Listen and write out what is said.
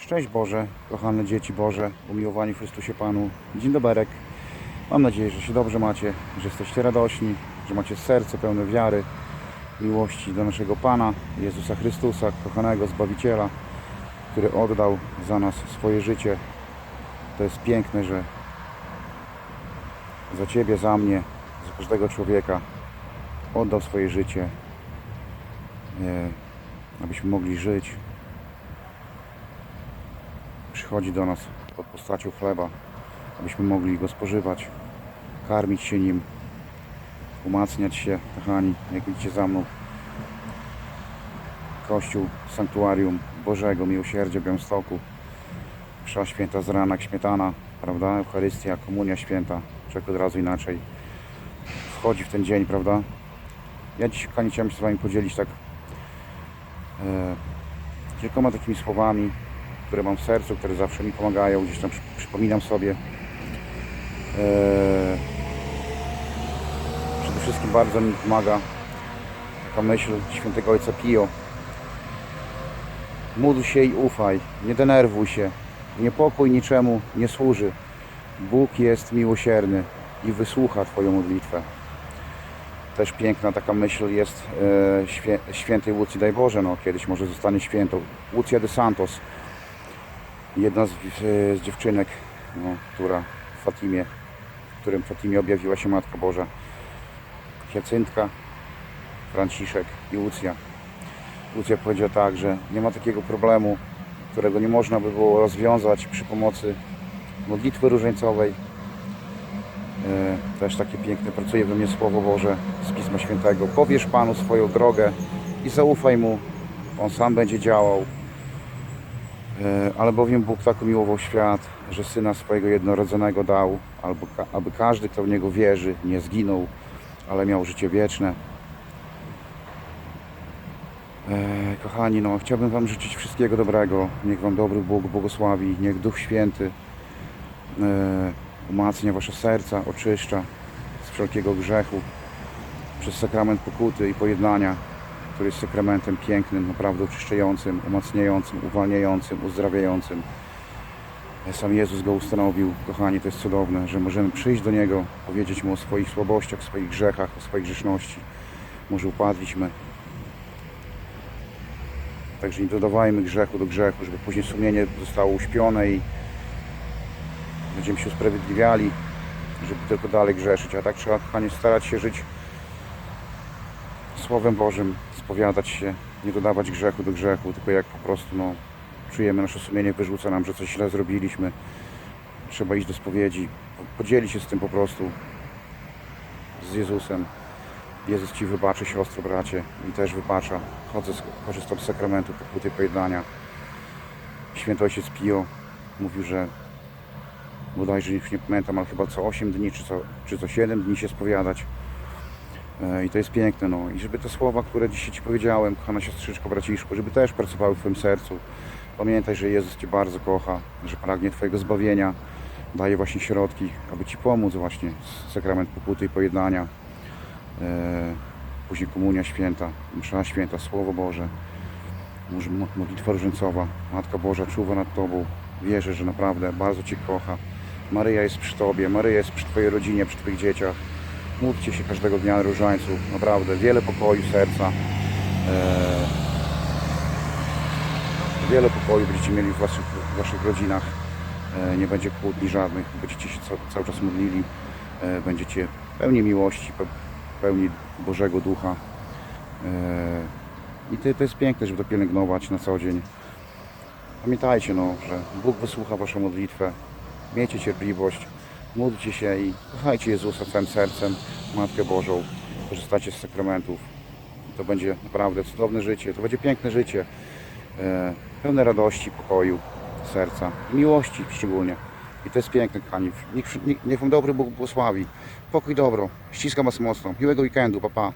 Szczęść Boże, kochane dzieci Boże, umiłowani w Chrystusie Panu. Dzień doberek. Mam nadzieję, że się dobrze macie, że jesteście radośni, że macie serce pełne wiary, miłości do naszego Pana, Jezusa Chrystusa, kochanego Zbawiciela, który oddał za nas swoje życie. To jest piękne, że za Ciebie, za mnie, za każdego człowieka oddał swoje życie, e, abyśmy mogli żyć. Przychodzi do nas pod postacią chleba, abyśmy mogli go spożywać, karmić się nim, umacniać się, kochani, jak widzicie za mną. Kościół, sanktuarium Bożego Miłosierdzia Białymstoku. Msza święta z rana, śmietana, prawda? Eucharystia, komunia święta, człowiek od razu inaczej wchodzi w ten dzień, prawda? Ja dziś, kochani, chciałem się z Wami podzielić tak e, kilkoma takimi słowami, które mam w sercu, które zawsze mi pomagają, gdzieś tam przy, przypominam sobie. E, przede wszystkim bardzo mi pomaga taka myśl świętego ojca Pio. Módl się i ufaj, nie denerwuj się, niepokój niczemu nie służy. Bóg jest miłosierny i wysłucha Twoją modlitwę. Też piękna taka myśl jest e, świę, świętej Łucji, daj Boże, no kiedyś może zostanie świętą. Łucja de Santos, jedna z, z dziewczynek, no, która w Fatimie, w którym Fatimie objawiła się Matka Boża. Hiacyntka, Franciszek i Łucja. Łucja powiedziała tak, że nie ma takiego problemu, którego nie można by było rozwiązać przy pomocy modlitwy różańcowej. E, Też takie piękne pracuje we mnie Słowo Boże z Pisma Świętego. Powiesz Panu swoją drogę i zaufaj Mu. On sam będzie działał. E, Albowiem Bóg tak umiłował świat, że Syna swojego jednorodzonego dał, albo, aby każdy, kto w Niego wierzy, nie zginął, ale miał życie wieczne. E, kochani, no, chciałbym Wam życzyć wszystkiego dobrego. Niech Wam dobry Bóg błogosławi, niech Duch Święty e, umacnia Wasze serca, oczyszcza z wszelkiego grzechu przez sakrament pokuty i pojednania, który jest sakramentem pięknym, naprawdę oczyszczającym, umacniającym, uwalniającym, uzdrawiającym. Sam Jezus go ustanowił. Kochani, to jest cudowne, że możemy przyjść do Niego, powiedzieć Mu o swoich słabościach, swoich grzechach, o swojej grzeszności. Może upadliśmy. Także nie dodawajmy grzechu do grzechu, żeby później sumienie zostało uśpione i będziemy się usprawiedliwiali, żeby tylko dalej grzeszyć. A tak trzeba, kochanie, starać się żyć Słowem Bożym, spowiadać się, nie dodawać grzechu do grzechu, tylko jak po prostu no, czujemy, nasze sumienie wyrzuca nam, że coś źle zrobiliśmy, trzeba iść do spowiedzi, podzielić się z tym po prostu z Jezusem. Jezus Ci wybaczy, siostro, bracie, mi też wybacza. Chodzę, korzystam z sakramentu pokuty pojednania. Święty Ojciec Pio mówił, że bodajże już nie pamiętam, ale chyba co 8 dni, czy co, czy co 7 dni się spowiadać. E, I to jest piękne, no. I żeby te słowa, które dzisiaj Ci powiedziałem, kochana siostrzyczko, braciszku, żeby też pracowały w Twoim sercu. Pamiętaj, że Jezus Cię bardzo kocha, że pragnie Twojego zbawienia. Daje właśnie środki, aby Ci pomóc właśnie. Sakrament pokuty i pojednania. E, Później komunia święta, msza święta, Słowo Boże. Modlitwa różańcowa. Matka Boża czuwa nad Tobą. Wierzę, że naprawdę bardzo Cię kocha. Maryja jest przy Tobie, Maryja jest przy Twojej rodzinie, przy Twoich dzieciach. Módlcie się każdego dnia na różańcu. Naprawdę, wiele pokoju serca. Eee, wiele pokoju będziecie mieli w waszych, w waszych rodzinach. Eee, nie będzie kłótni żadnych. Będziecie się ca- cały czas modlili. Eee, będziecie pełni miłości, pe- pełni Bożego Ducha. I to, to jest piękne, żeby to pielęgnować na co dzień. Pamiętajcie, no, że Bóg wysłucha Waszą modlitwę. Miejcie cierpliwość, módlcie się i kochajcie Jezusa całym sercem, Matkę Bożą. Korzystajcie z sakramentów. To będzie naprawdę cudowne życie, to będzie piękne życie. E, pełne radości, pokoju, serca miłości szczególnie. I to jest piękne, kochani. Niech, niech, Wam dobry Bóg błogosławi. Pokój, dobro. Ściskam Was mocno. Miłego weekendu. Pa, pa.